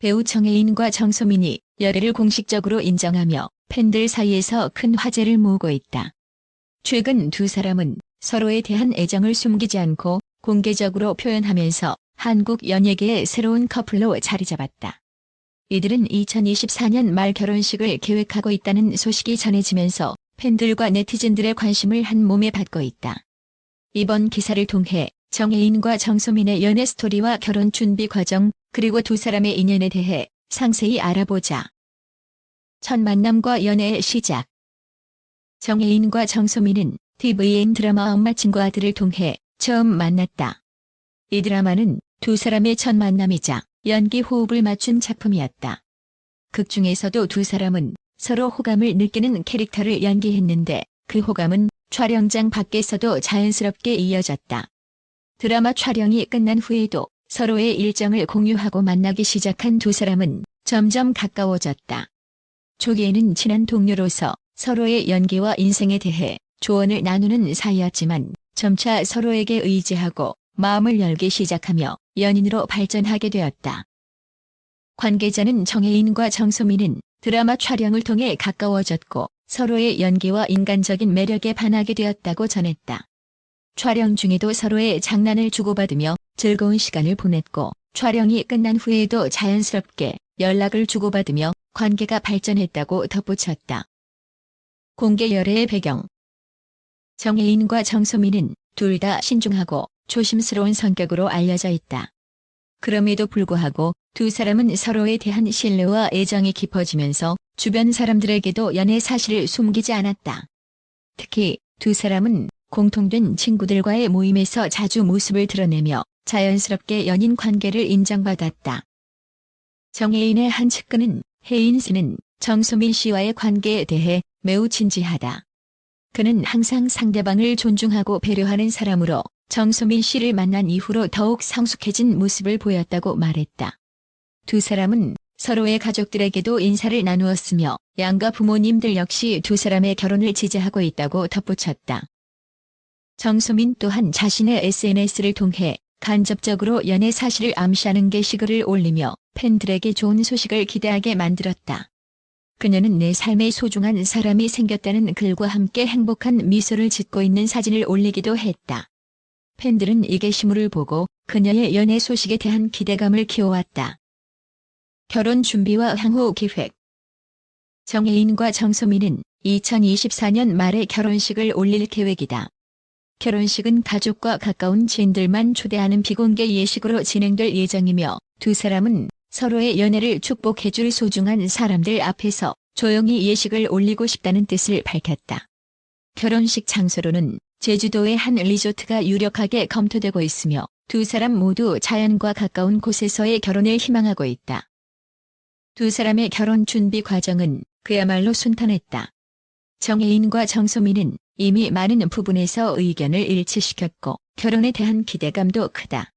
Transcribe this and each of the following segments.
배우 정혜인과 정소민이 열애를 공식적으로 인정하며 팬들 사이에서 큰 화제를 모으고 있다. 최근 두 사람은 서로에 대한 애정을 숨기지 않고 공개적으로 표현하면서 한국 연예계의 새로운 커플로 자리 잡았다. 이들은 2024년 말 결혼식을 계획하고 있다는 소식이 전해지면서 팬들과 네티즌들의 관심을 한 몸에 받고 있다. 이번 기사를 통해 정혜인과 정소민의 연애 스토리와 결혼 준비 과정, 그리고 두 사람의 인연에 대해 상세히 알아보자. 첫 만남과 연애의 시작. 정혜인과 정소민은 TVN 드라마 엄마 친구 아들을 통해 처음 만났다. 이 드라마는 두 사람의 첫 만남이자 연기 호흡을 맞춘 작품이었다. 극 중에서도 두 사람은 서로 호감을 느끼는 캐릭터를 연기했는데 그 호감은 촬영장 밖에서도 자연스럽게 이어졌다. 드라마 촬영이 끝난 후에도 서로의 일정을 공유하고 만나기 시작한 두 사람은 점점 가까워졌다. 초기에는 친한 동료로서 서로의 연기와 인생에 대해 조언을 나누는 사이였지만 점차 서로에게 의지하고 마음을 열기 시작하며 연인으로 발전하게 되었다. 관계자는 정혜인과 정소민은 드라마 촬영을 통해 가까워졌고 서로의 연기와 인간적인 매력에 반하게 되었다고 전했다. 촬영 중에도 서로의 장난을 주고받으며 즐거운 시간을 보냈고 촬영이 끝난 후에도 자연스럽게 연락을 주고받으며 관계가 발전했다고 덧붙였다. 공개 열애의 배경 정혜인과 정소민은 둘 다 신중하고 조심스러운 성격으로 알려져 있다. 그럼에도 불구하고 두 사람은 서로에 대한 신뢰와 애정이 깊어지면서 주변 사람들에게도 연애 사실을 숨기지 않았다. 특히 두 사람은 공통된 친구들과의 모임에서 자주 모습을 드러내며 자연스럽게 연인 관계를 인정받았다. 정혜인의 한 측근은 혜인 씨는 정소민 씨와의 관계에 대해 매우 진지하다. 그는 항상 상대방을 존중하고 배려하는 사람으로 정소민 씨를 만난 이후로 더욱 성숙해진 모습을 보였다고 말했다. 두 사람은 서로의 가족들에게도 인사를 나누었으며 양가 부모님들 역시 두 사람의 결혼을 지지하고 있다고 덧붙였다. 정소민 또한 자신의 SNS를 통해 간접적으로 연애 사실을 암시하는 게시글을 올리며 팬들에게 좋은 소식을 기대하게 만들었다. 그녀는 내 삶에 소중한 사람이 생겼다는 글과 함께 행복한 미소를 짓고 있는 사진을 올리기도 했다. 팬들은 이 게시물을 보고 그녀의 연애 소식에 대한 기대감을 키워왔다. 결혼 준비와 향후 계획 정혜인과 정소민은 2024년 말에 결혼식을 올릴 계획이다. 결혼식은 가족과 가까운 지인들만 초대하는 비공개 예식으로 진행될 예정이며 두 사람은 서로의 연애를 축복해줄 소중한 사람들 앞에서 조용히 예식을 올리고 싶다는 뜻을 밝혔다. 결혼식 장소로는 제주도의 한 리조트가 유력하게 검토되고 있으며 두 사람 모두 자연과 가까운 곳에서의 결혼을 희망하고 있다. 두 사람의 결혼 준비 과정은 그야말로 순탄했다. 정혜인과 정소민은 이미 많은 부분에서 의견을 일치시켰고 결혼에 대한 기대감도 크다.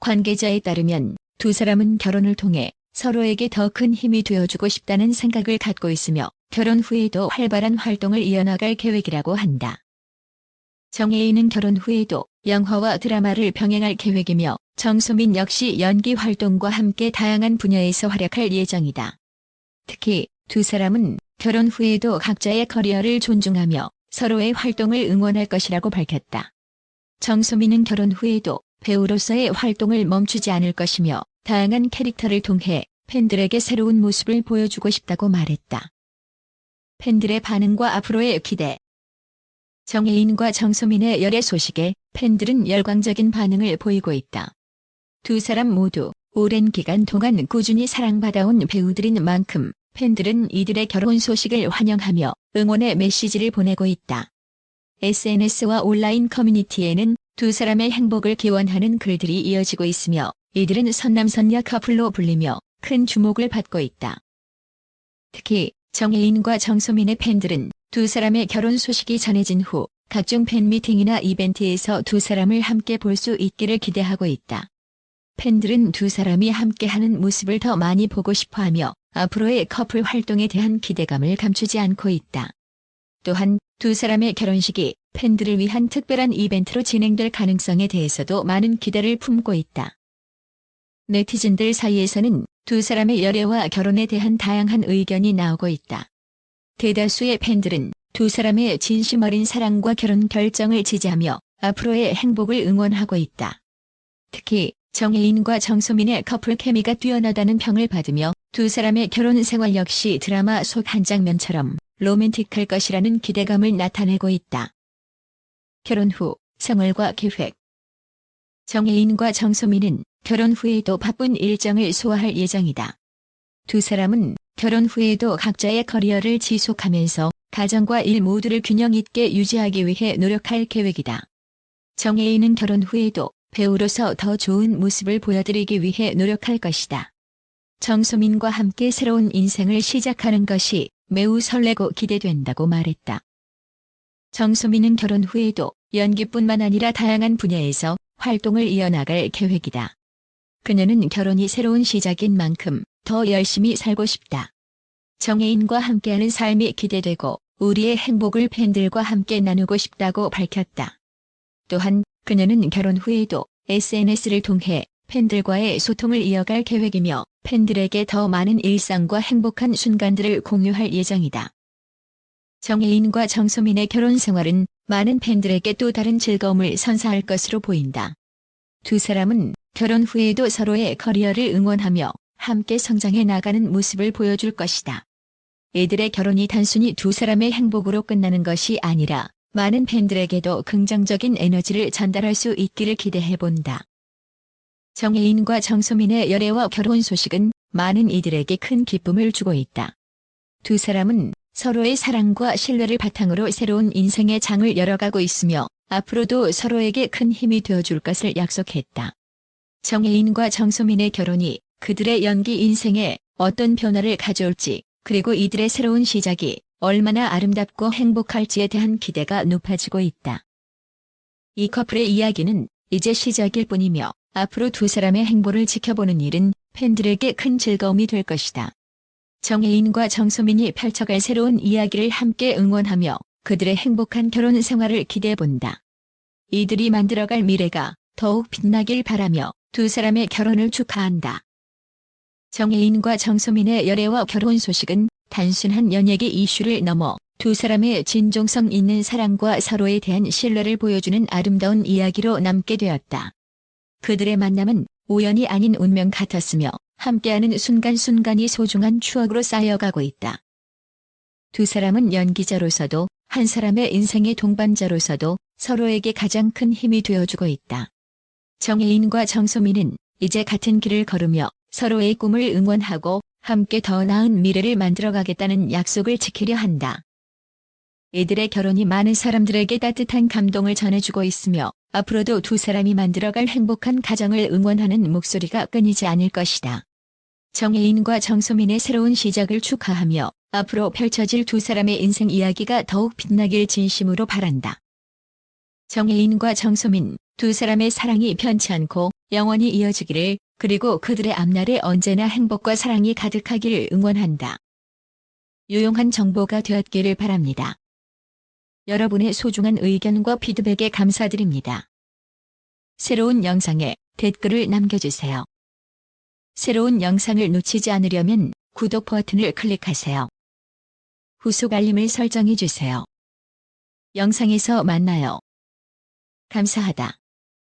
관계자에 따르면 두 사람은 결혼을 통해 서로에게 더 큰 힘이 되어주고 싶다는 생각을 갖고 있으며 결혼 후에도 활발한 활동을 이어나갈 계획이라고 한다. 정혜인은 결혼 후에도 영화와 드라마를 병행할 계획이며 정소민 역시 연기 활동과 함께 다양한 분야에서 활약할 예정이다. 특히 두 사람은 결혼 후에도 각자의 커리어를 존중하며 서로의 활동을 응원할 것이라고 밝혔다. 정소민은 결혼 후에도 배우로서의 활동을 멈추지 않을 것이며 다양한 캐릭터를 통해 팬들에게 새로운 모습을 보여주고 싶다고 말했다. 팬들의 반응과 앞으로의 기대 정혜인과 정소민의 열애 소식에 팬들은 열광적인 반응을 보이고 있다. 두 사람 모두 오랜 기간 동안 꾸준히 사랑받아온 배우들인 만큼 팬들은 이들의 결혼 소식을 환영하며 응원의 메시지를 보내고 있다. SNS와 온라인 커뮤니티에는 두 사람의 행복을 기원하는 글들이 이어지고 있으며 이들은 선남선녀 커플로 불리며 큰 주목을 받고 있다. 특히 정혜인과 정소민의 팬들은 두 사람의 결혼 소식이 전해진 후 각종 팬미팅이나 이벤트에서 두 사람을 함께 볼 수 있기를 기대하고 있다. 팬들은 두 사람이 함께하는 모습을 더 많이 보고 싶어하며 앞으로의 커플 활동에 대한 기대감을 감추지 않고 있다. 또한 두 사람의 결혼식이 팬들을 위한 특별한 이벤트로 진행될 가능성에 대해서도 많은 기대를 품고 있다. 네티즌들 사이에서는 두 사람의 열애와 결혼에 대한 다양한 의견이 나오고 있다. 대다수의 팬들은 두 사람의 진심 어린 사랑과 결혼 결정을 지지하며 앞으로의 행복을 응원하고 있다. 특히 정혜인과 정소민의 커플 케미가 뛰어나다는 평을 받으며 두 사람의 결혼 생활 역시 드라마 속 한 장면처럼 로맨틱할 것이라는 기대감을 나타내고 있다. 결혼 후 생활과 계획 정혜인과 정소민은 결혼 후에도 바쁜 일정을 소화할 예정이다. 두 사람은 결혼 후에도 각자의 커리어를 지속하면서 가정과 일 모두를 균형 있게 유지하기 위해 노력할 계획이다. 정혜인은 결혼 후에도 배우로서 더 좋은 모습을 보여드리기 위해 노력할 것이다. 정소민과 함께 새로운 인생을 시작하는 것이 매우 설레고 기대된다고 말했다. 정소민은 결혼 후에도 연기뿐만 아니라 다양한 분야에서 활동을 이어나갈 계획이다. 그녀는 결혼이 새로운 시작인 만큼 더 열심히 살고 싶다. 정혜인과 함께하는 삶이 기대되고 우리의 행복을 팬들과 함께 나누고 싶다고 밝혔다. 또한 그녀는 결혼 후에도 SNS를 통해 팬들과의 소통을 이어갈 계획이며 팬들에게 더 많은 일상과 행복한 순간들을 공유할 예정이다. 정혜인과 정소민의 결혼 생활은 많은 팬들에게 또 다른 즐거움을 선사할 것으로 보인다. 두 사람은 결혼 후에도 서로의 커리어를 응원하며 함께 성장해 나가는 모습을 보여줄 것이다. 이들의 결혼이 단순히 두 사람의 행복으로 끝나는 것이 아니라 많은 팬들에게도 긍정적인 에너지를 전달할 수 있기를 기대해 본다. 정혜인과 정소민의 열애와 결혼 소식은 많은 이들에게 큰 기쁨을 주고 있다. 두 사람은 서로의 사랑과 신뢰를 바탕으로 새로운 인생의 장을 열어가고 있으며 앞으로도 서로에게 큰 힘이 되어줄 것을 약속했다. 정혜인과 정소민의 결혼이 그들의 연기 인생에 어떤 변화를 가져올지 그리고 이들의 새로운 시작이 얼마나 아름답고 행복할지에 대한 기대가 높아지고 있다. 이 커플의 이야기는 이제 시작일 뿐이며 앞으로 두 사람의 행보를 지켜보는 일은 팬들에게 큰 즐거움이 될 것이다. 정혜인과 정소민이 펼쳐갈 새로운 이야기를 함께 응원하며 그들의 행복한 결혼 생활을 기대해본다. 이들이 만들어갈 미래가 더욱 빛나길 바라며 두 사람의 결혼을 축하한다. 정혜인과 정소민의 열애와 결혼 소식은 단순한 연예계 이슈를 넘어 두 사람의 진정성 있는 사랑과 서로에 대한 신뢰를 보여주는 아름다운 이야기로 남게 되었다. 그들의 만남은 우연이 아닌 운명 같았으며 함께하는 순간순간이 소중한 추억으로 쌓여가고 있다. 두 사람은 연기자로서도 한 사람의 인생의 동반자로서도 서로에게 가장 큰 힘이 되어주고 있다. 정혜인과 정소민은 이제 같은 길을 걸으며 서로의 꿈을 응원하고 함께 더 나은 미래를 만들어가겠다는 약속을 지키려 한다. 이들의 결혼이 많은 사람들에게 따뜻한 감동을 전해주고 있으며 앞으로도 두 사람이 만들어갈 행복한 가정을 응원하는 목소리가 끊이지 않을 것이다. 정혜인과 정소민의 새로운 시작을 축하하며 앞으로 펼쳐질 두 사람의 인생 이야기가 더욱 빛나길 진심으로 바란다. 정혜인과 정소민 두 사람의 사랑이 편치 않고 영원히 이어지기를 그리고 그들의 앞날에 언제나 행복과 사랑이 가득하기를 응원한다. 유용한 정보가 되었기를 바랍니다. 여러분의 소중한 의견과 피드백에 감사드립니다. 새로운 영상에 댓글을 남겨주세요. 새로운 영상을 놓치지 않으려면 구독 버튼을 클릭하세요. 후속 알림을 설정해 주세요. 영상에서 만나요. 감사하다.